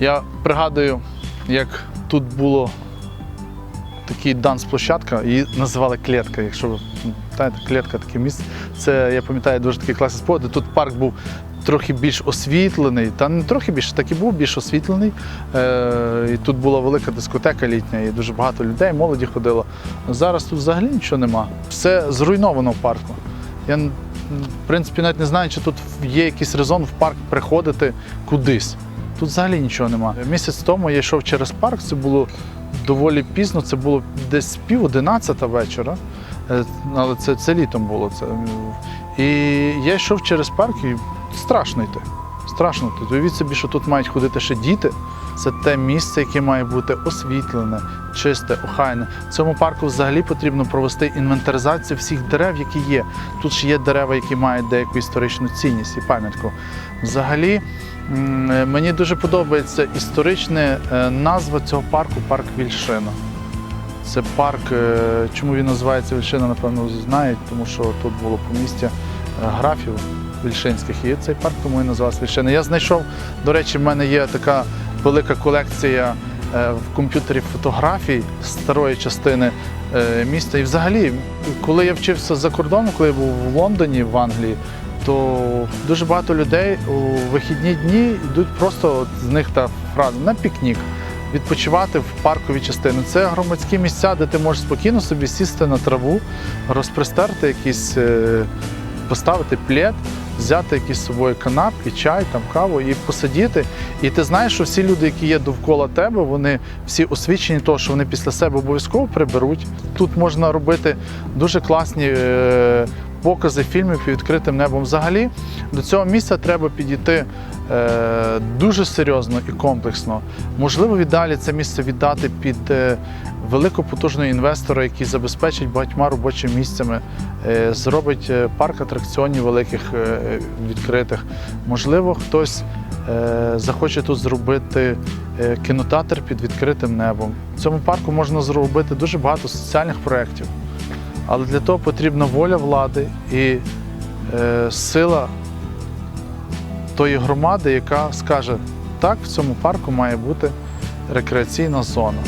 Я пригадую, як тут було такий данс-площадка, її називали клітка. Якщо ви пам'ятаєте, клітка таке місце. Це я пам'ятаю дуже такий класний спогад. Тут парк був трохи більш освітлений, та не трохи більше, так і був більш освітлений. Е, і тут була велика дискотека літня, і дуже багато людей, молоді ходило. Зараз тут взагалі нічого нема. Все зруйновано в парку. Я в принципі навіть не знаю, чи тут є якийсь резон в парк приходити кудись. Тут взагалі нічого нема. Місяць тому я йшов через парк, це було доволі пізно, це було десь пів одинадцята вечора. Е, Але це, це літом було. Це. І я йшов через парк і страшно йти. Страшно йти. Уявіть собі, що тут мають ходити ще діти. Це те місце, яке має бути освітлене, чисте, охайне. В цьому парку взагалі потрібно провести інвентаризацію всіх дерев, які є. Тут ж є дерева, які мають деяку історичну цінність і пам'ятку. Взагалі, мені дуже подобається історична е, назва цього парку парк Вільшина. Це парк, е, чому він називається Вільшина, напевно, знають, тому що тут було помістя е, графів вільшинських. І цей парк тому і називався Вільшина. Я знайшов, до речі, в мене є така велика колекція е, в комп'ютері фотографій старої частини е, міста. І взагалі, коли я вчився за кордоном, коли я був в Лондоні, в Англії, то дуже багато людей у вихідні дні йдуть просто з них та фраза на пікнік. Відпочивати в парковій частині. Це громадські місця, де ти можеш спокійно собі сісти на траву, розпристерти якісь, е, поставити плед, взяти якісь з собою канапки, чай, там, каву і посидіти. І ти знаєш, що всі люди, які є довкола тебе, вони всі освічені, того, що вони після себе обов'язково приберуть. Тут можна робити дуже класні. е, Покази фільмів під відкритим небом. Взагалі до цього місця треба підійти е, дуже серйозно і комплексно. Можливо, віддалі це місце віддати під е, великопотужного інвестора, який забезпечить багатьма робочими місцями, е, зробить е, парк атракціонів великих е, відкритих. Можливо, хтось захоче тут зробити кінотеатр під відкритим небом. В цьому парку можна зробити дуже багато соціальних проєктів. Але для того потрібна воля влади і сила тої громади, яка скаже, так, в цьому парку має бути рекреаційна зона.